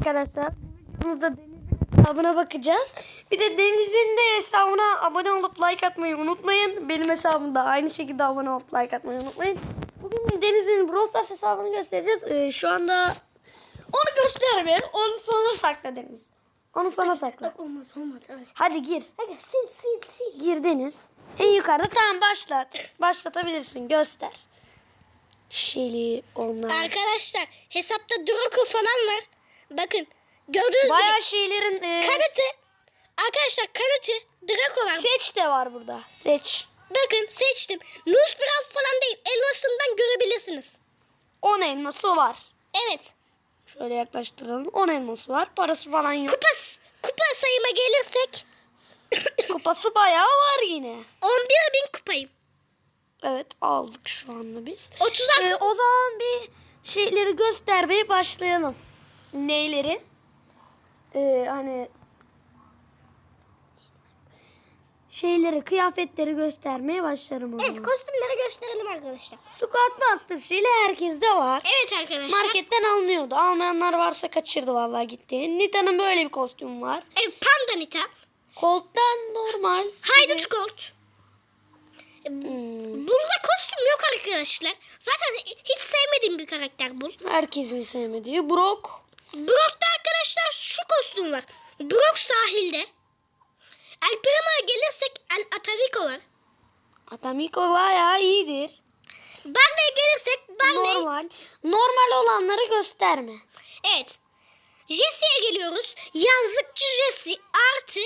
arkadaşlar. Burada Deniz'in hesabına bakacağız. Bir de Deniz'in de hesabına abone olup like atmayı unutmayın. Benim hesabımda aynı şekilde abone olup like atmayı unutmayın. Bugün Deniz'in Brawl Stars hesabını göstereceğiz. Ee, şu anda onu gösterme. Onu sonra sakla Deniz. Onu sonra sakla. Olmaz olmaz. Ay. Hadi gir. Hadi sil sil sil. Gir Deniz. En yukarıda tamam başlat. Başlatabilirsin. Göster. Şeli onlar. Arkadaşlar hesapta Draco falan var. Bakın gördüğünüz Bayağı gibi şeylerin e, kanıtı. Arkadaşlar kanıtı Draco var. seç de var burada. Seç. Bakın seçtim. Nosferatu falan değil. Elmasından görebilirsiniz. 10 elması var. Evet. Şöyle yaklaştıralım. 10 elması var. Parası falan yok. Kupa, kupa sayıma gelirsek Kupası bayağı var yine. 11 bin kupayım. Evet aldık şu anda biz. 36 Ee, o zaman bir şeyleri göstermeye başlayalım. Neyleri? Ee, hani şeyleri, kıyafetleri göstermeye başlarım o Evet kostümleri gösterelim arkadaşlar. Squat Master şeyle herkeste var. Evet arkadaşlar. Marketten alınıyordu. Almayanlar varsa kaçırdı vallahi gitti. Nita'nın böyle bir kostümü var. Evet Panda Nita. Colt'tan normal. Haydut Gold. Hmm, Burada kostüm yok arkadaşlar. Zaten hiç sevmediğim bir karakter bu. herkesin sevmediği. Brock. Brock'ta arkadaşlar şu kostüm var. Brock sahilde. El Primo'ya gelirsek El Atamico var. Atamiko bayağı iyidir. Barley'e gelirsek Barley. Normal. Normal olanları gösterme. Evet. Jesse'ye geliyoruz. Yazlıkçı Jesse artı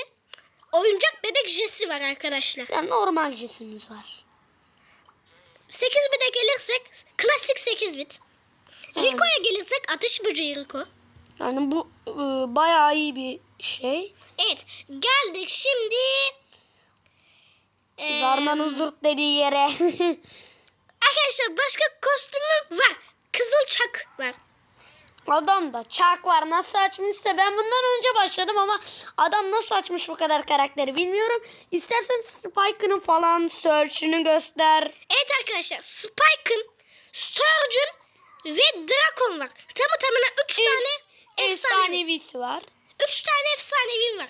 oyuncak bebek Jesse var arkadaşlar. Yani normal cisimiz var. 8 bite gelirsek klasik 8 bit. Evet. Rico'ya gelirsek ateş böceği Rico. Yani bu e, bayağı iyi bir şey. Evet geldik şimdi. Ee, Zarna'nın zırt dediği yere. Arkadaşlar başka kostümü var. Kızıl çak var. Adamda çak var. Nasıl açmışsa ben bundan önce başladım ama adam nasıl açmış bu kadar karakteri bilmiyorum. İstersen Spike'ının falan search'ünü göster. Evet arkadaşlar Spike'ın, Sturgeon ve Drakon var. Tamı tamına 3 tane. Efsanevisi var. 3 tane efsanevi var.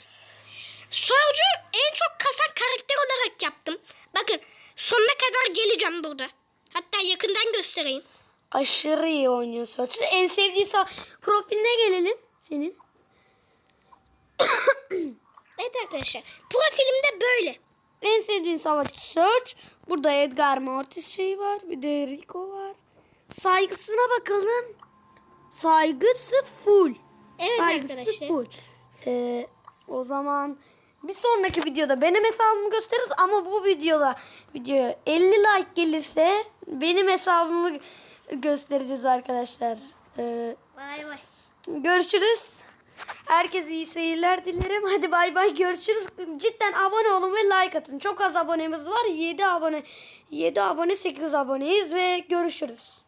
Sturgeon en çok kasan karakter olarak yaptım. Bakın sonuna kadar geleceğim burada. Hatta yakından göstereyim. Aşırı iyi oynuyor search. En sevdiği sa- profiline gelelim senin. Evet arkadaşlar profilimde böyle. En sevdiğin savaşçı Search. Burada Edgar Mortis şeyi var. Bir de Rico var. Saygısına bakalım. Saygısı full. Evet Saygısı arkadaşlar. full. Ee, o zaman bir sonraki videoda benim hesabımı gösteririz ama bu videoda videoya 50 like gelirse benim hesabımı göstereceğiz arkadaşlar. Ee, Vay vay. Görüşürüz. Herkese iyi seyirler dilerim. Hadi bay bay görüşürüz. Cidden abone olun ve like atın. Çok az abonemiz var. 7 abone 7 abone 8 aboneyiz ve görüşürüz.